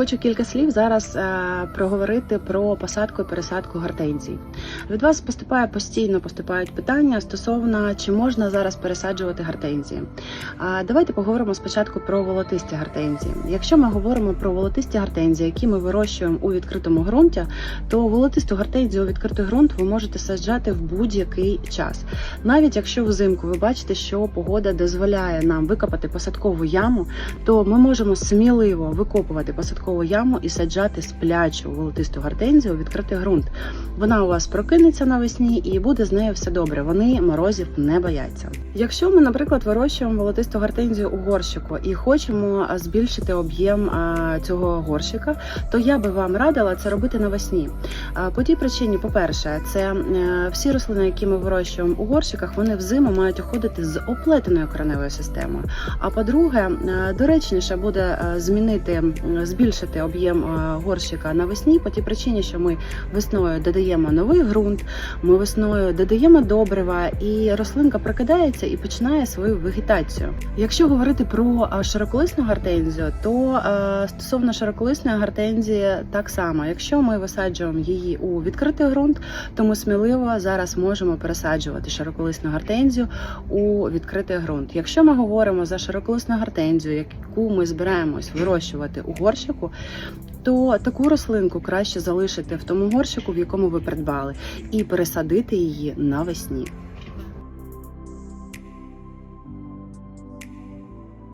Хочу кілька слів зараз е, проговорити про посадку і пересадку гортензій. Від вас поступає постійно поступають питання стосовно чи можна зараз пересаджувати гортензії. Давайте поговоримо спочатку про волотисті гортензії. Якщо ми говоримо про волотисті гортензії, які ми вирощуємо у відкритому ґрунті, то волотисту гортензію у відкритий ґрунт ви можете саджати в будь-який час. Навіть якщо взимку ви бачите, що погода дозволяє нам викопати посадкову яму, то ми можемо сміливо викопувати посадкову яму і саджати сплячу волотисту гортензію у відкритий ґрунт. Вона у вас прокинеться навесні і буде з нею все добре. Вони морозів не бояться. Якщо ми, наприклад, вирощуємо волотисту гортензію у горщику і хочемо збільшити об'єм цього горщика, то я би вам радила це робити навесні. По тій причині, по-перше, це е, всі рослини, які ми вирощуємо у горщиках, вони взиму мають уходити з оплетеною кореневою системою. А по-друге, е, доречніше буде е, змінити, збільшити об'єм горщика навесні, по тій причині, що ми весною додаємо новий ґрунт, ми весною додаємо добрива, і рослинка прокидається і починає свою вегетацію. Якщо говорити про широколисну гортензію, то стосовно широколисної гортензії так само, якщо ми висаджуємо її у відкритий ґрунт, тому сміливо зараз можемо пересаджувати широколисну гортензію у відкритий ґрунт. Якщо ми говоримо за широколисну гортензію, яку ми збираємось вирощувати у горщику, то таку рослинку краще залишити в тому горщику, в якому ви придбали, і пересадити її навесні.